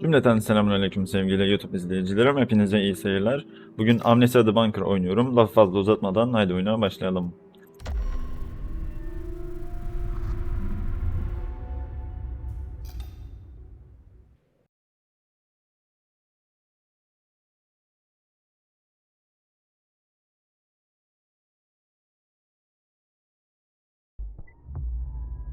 Cümleten selamünaleyküm sevgili YouTube izleyicilerim. Hepinize iyi seyirler. Bugün Amnesia The Bunker oynuyorum. Lafı fazla uzatmadan haydi oyuna başlayalım.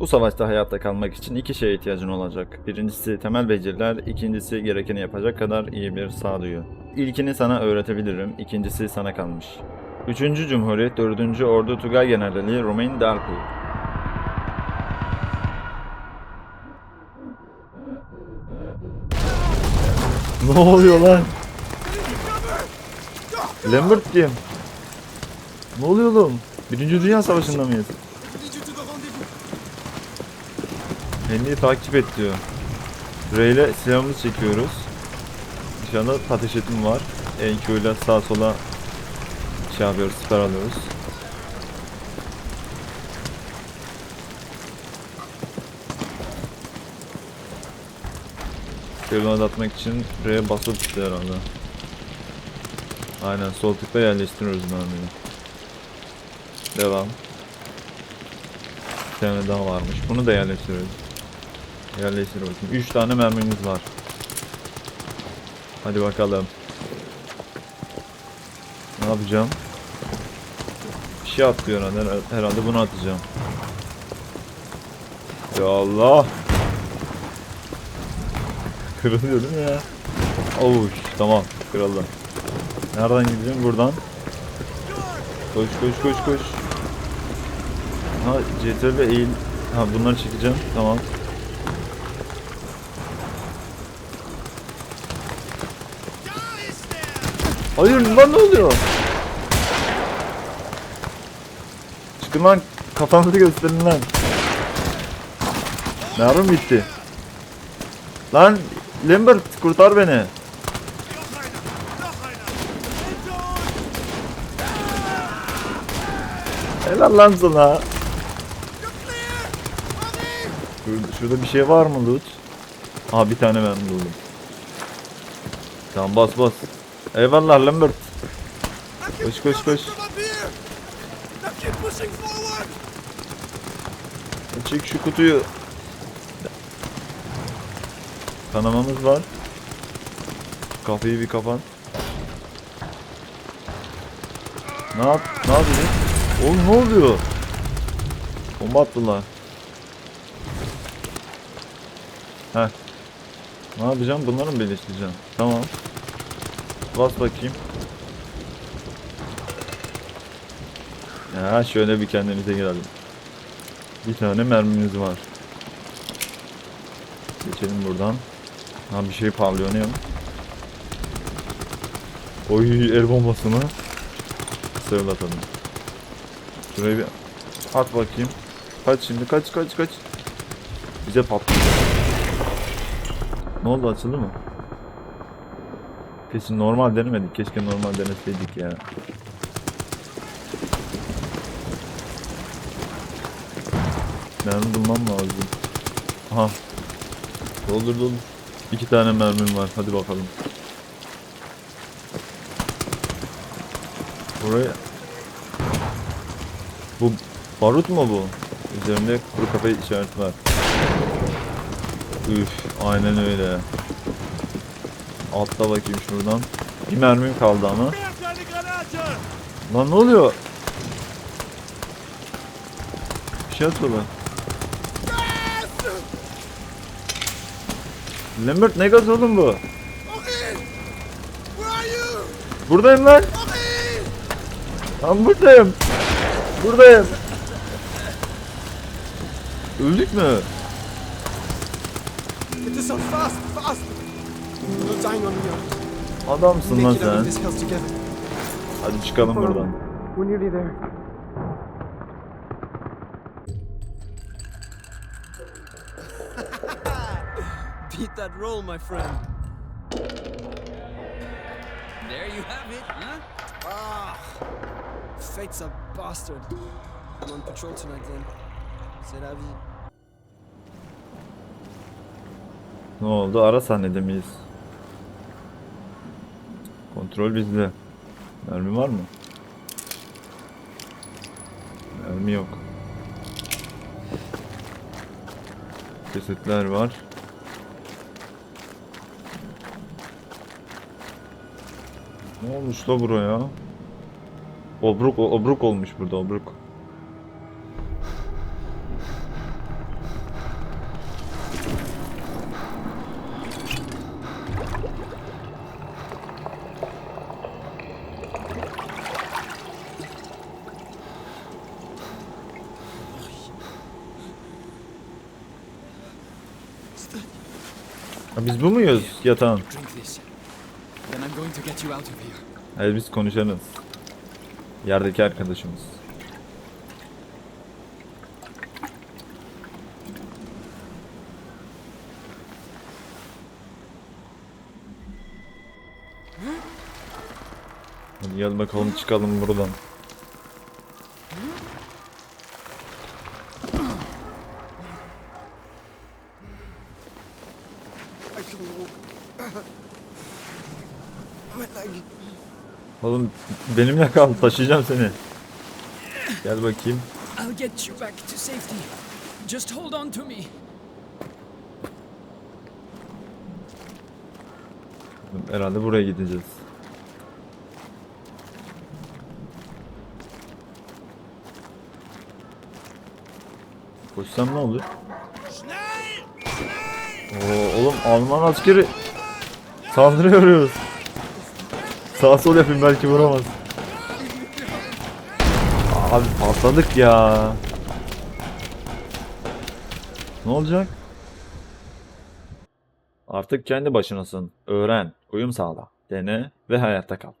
Bu savaşta hayatta kalmak için iki şeye ihtiyacın olacak. Birincisi temel beceriler, ikincisi gerekeni yapacak kadar iyi bir sağduyu. İlkini sana öğretebilirim, ikincisi sana kalmış. Üçüncü Cumhuriyet 4. Ordu Tugay Generali Romain Darku. Ne oluyor lan? Lambert kim? Ne oluyor oğlum? Birinci Dünya Savaşı'nda mıyız? Henry'i takip et diyor. R ile silahımızı çekiyoruz. Dışarıda ateş etim var. EQ ile sağa sola şey yapıyoruz, siper alıyoruz. Reload atmak için R'ye basılı tutuyor herhalde. Aynen sol tıkla yerleştiriyoruz mermiyi. Devam. Bir tane daha varmış. Bunu da yerleştiriyoruz. Yerleştir bakayım. 3 tane mermimiz var. Hadi bakalım. Ne yapacağım? Bir şey atlıyor herhalde. Herhalde bunu atacağım. Ya Allah. Kırılıyor değil mi ya? Ovuş. Tamam. Kırıldı. Nereden gideceğim? Buradan. Koş koş koş koş. Ha CTRL eğil. Ha bunları çekeceğim. Tamam. Hayır lan ne oluyor? Çıkın lan kafanızı gösterin lan. Mermi bitti. Lan Lambert kurtar beni. Helal lan sana. Şurada, şurada bir şey var mı loot? Aa bir tane mermi buldum. Tamam bas bas. Eyvallah Lambert. Koş koş koş. Çek şu kutuyu. Kanamamız var. Kafayı bir kapan. Ne yap? Ne yapacağız? Oğlum ne oluyor? Bomba attılar. Heh. Ne yapacağım? Bunları mı birleştireceğim? Tamam. Bas bakayım. Ya şöyle bir kendimize gelelim. Bir tane mermimiz var. Geçelim buradan. Ha bir şey parlıyor? Oy el bombası mı? Sırlatalım. Şuraya bir at bakayım. Kaç şimdi kaç kaç kaç. Bize patlayacak. Ne oldu açıldı mı? Kesin normal denemedik. Keşke normal deneseydik ya. Mermi bulmam lazım. Aha. Doldur doldur. İki tane mermim var. Hadi bakalım. Buraya... Bu barut mu bu? Üzerinde kuru kafa işareti var. Üf, aynen öyle. Atla bakayım şuradan. Bir mermim kaldı ama. Lan ne oluyor? Bir şey atıyorlar. Lambert ne gaz oğlum bu? Buradayım lan. Lan buradayım. Buradayım. Öldük mü? Fast, fast! Adamsın lan sen. Hadi çıkalım buradan. We're nearly there. Beat that roll, my friend. There you have it, huh? Ah, fate's a bastard. I'm on patrol tonight, then. C'est la vie. Ne oldu? Ara sahnede miyiz? Kontrol bizde. Mermi var mı? Mermi yok. Cesetler var. Ne olmuş la buraya? Obruk, obruk olmuş burada obruk. Ha, biz bu muyuz yatağın? Hadi biz konuşalım. Yerdeki arkadaşımız. Hadi gel bakalım çıkalım buradan. Oğlum benimle kal taşıyacağım seni. Gel bakayım. I'll get you back to safety. Just hold on to me. Herhalde buraya gideceğiz. Koşsam ne olur? Oo, oğlum Alman askeri saldırıyoruz. Sağ sol yapayım belki vuramaz. Abi patladık ya. Ne olacak? Artık kendi başınasın. Öğren, uyum sağla, dene ve hayatta kal.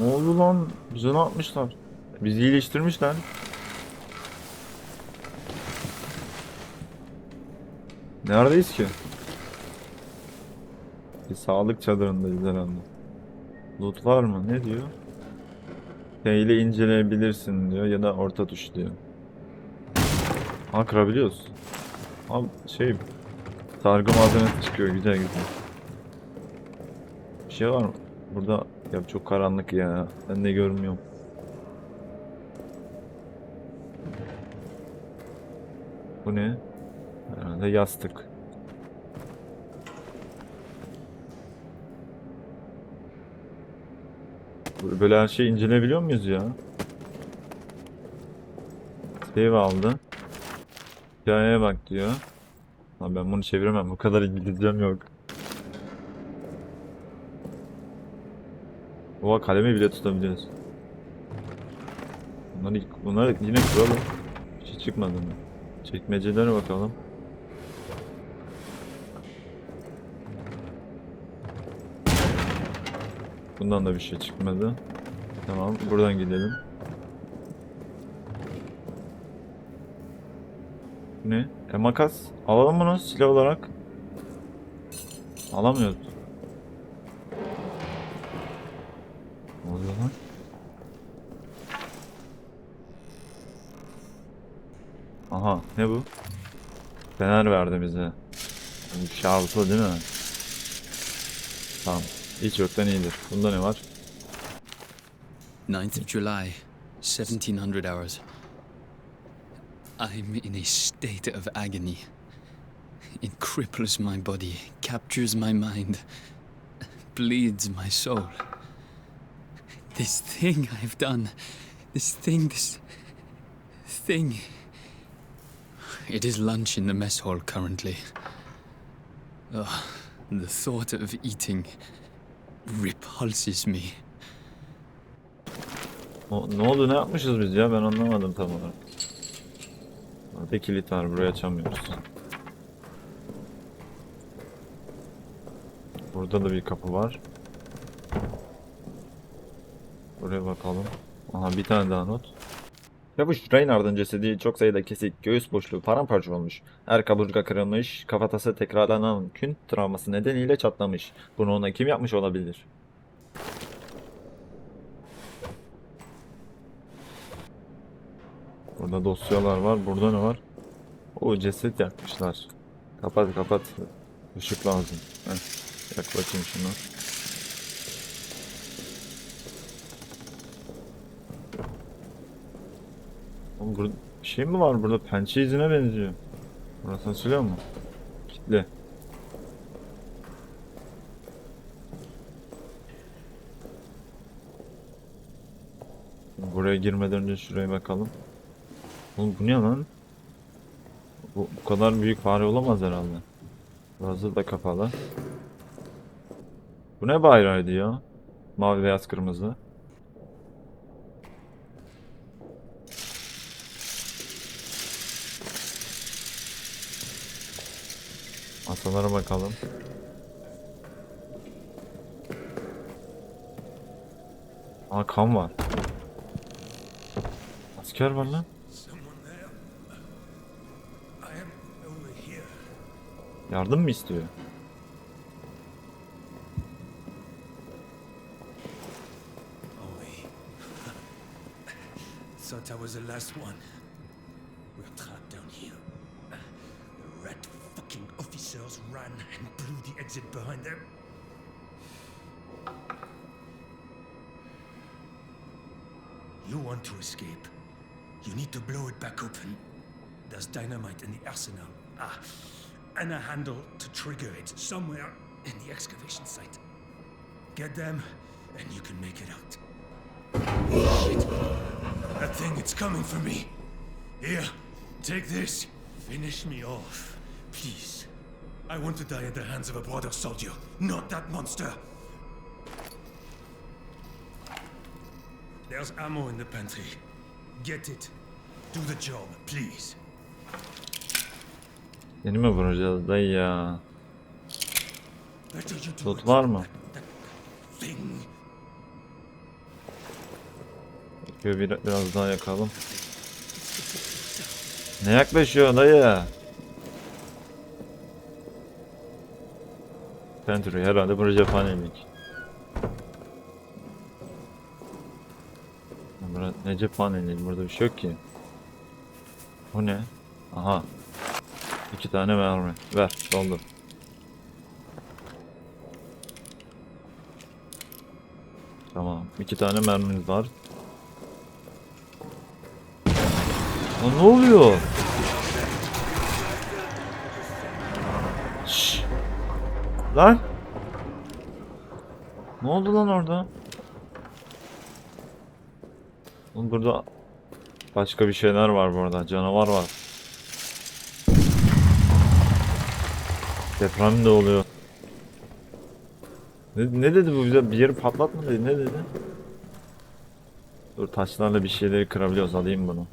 Ne oldu lan? Bize ne yapmışlar? Bizi iyileştirmişler. Neredeyiz ki? Bir sağlık çadırındayız herhalde. Loot mı? Ne diyor? İle inceleyebilirsin diyor ya da orta tuş diyor. Ha kırabiliyoruz. Abi şey sargı malzemesi çıkıyor güzel güzel. Bir şey var mı? Burada ya çok karanlık ya. Ben de görmüyorum. Bu ne? Herhalde yastık. Böyle her şeyi inceleyebiliyor muyuz ya? Save aldı. Hikayeye bak diyor. Lan ben bunu çeviremem. Bu kadar İngilizcem yok. Oha kalemi bile tutabiliyoruz. Bunları, bunları yine kuralım. Bir şey çıkmadı mı? Çekmecelere bakalım. Bundan da bir şey çıkmadı. Tamam buradan gidelim. Ne? E makas. Alalım bunu silah olarak. Alamıyoruz. Aha ne bu? Fener verdi bize. Değil mi? Tamam. Hiç yoktan iyidir. Bunda ne var? 9th of July, 1700 hours. I'm in a state of agony. It cripples my body, captures my mind, bleeds my soul. This thing I've done, this thing, this thing. It is lunch in the mess hall currently. Ugh, the thought of eating repulses me. O, ne oldu ne yapmışız biz ya ben anlamadım tam olarak. Burada kilit var burayı açamıyoruz. Burada da bir kapı var. Buraya bakalım. Aha bir tane daha not. Çavuş Reynard'ın cesedi çok sayıda kesik, göğüs boşluğu paramparça olmuş. Her kaburga kırılmış, kafatası tekrarlanan kün travması nedeniyle çatlamış. Bunu ona kim yapmış olabilir? Burada dosyalar var. Burada ne var? O ceset yakmışlar. Kapat kapat. Işık lazım. Heh. Yak bakayım şunu. Oğlum burada şey mi var burada? Pençe izine benziyor. Burası açılıyor mu? Kitle. Buraya girmeden önce şuraya bakalım. Oğlum bu ne lan? Bu, bu kadar büyük fare olamaz herhalde. Burası da kapalı. Bu ne bayrağıydı ya? Mavi beyaz kırmızı. Masalara bakalım. Aa kan var. Asker var lan. Yardım mı istiyor? Thought I was the last one. Exit behind them. You want to escape. You need to blow it back open. There's dynamite in the arsenal. Ah, and a handle to trigger it somewhere in the excavation site. Get them, and you can make it out. Shit. That thing, it's coming for me. Here, take this. Finish me off. Please. I want to die at the hands of a brother soldier, not that monster. There's ammo in the pantry. Get it. Do the job, please. Yeni mi vuracağız dayı ya? İt. var mı? Bakıyor bir, biraz daha yakalım. Ne yaklaşıyor dayı? Pentry herhalde bu cephanelik. Burada ne cephaneliği burada bir şey yok ki. Bu ne? Aha. İki tane mermi. Ver doldur. Tamam. iki tane mermimiz var. Lan ne oluyor? Lan. Ne oldu lan orada? Oğlum burada başka bir şeyler var burada. Canavar var. Deprem de oluyor. Ne, ne dedi bu bize? Bir yeri patlatma dedi. Ne dedi? Dur taşlarla bir şeyleri kırabiliyoruz. Alayım bunu.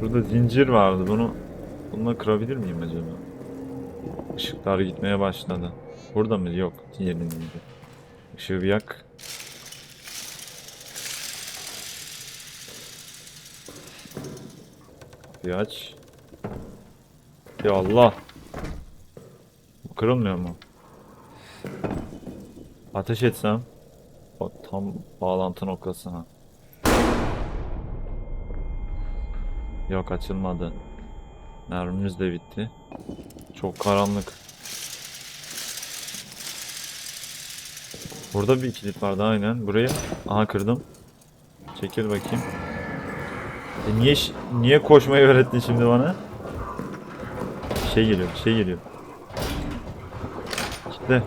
Burada zincir vardı. Bunu bununla kırabilir miyim acaba? Işıklar gitmeye başladı. Burada mı? Yok. Gibi. Işığı yak. Kapıyı aç. Ya Allah. Bu kırılmıyor mu? Ateş etsem. O tam bağlantı noktasına. Yok açılmadı. Mermimiz de bitti. Çok karanlık. Burada bir kilit vardı aynen. Burayı. Aha kırdım. Çekil bakayım. E niye niye koşmayı öğrettin şimdi bana? Şey geliyor, şey geliyor. Kitle.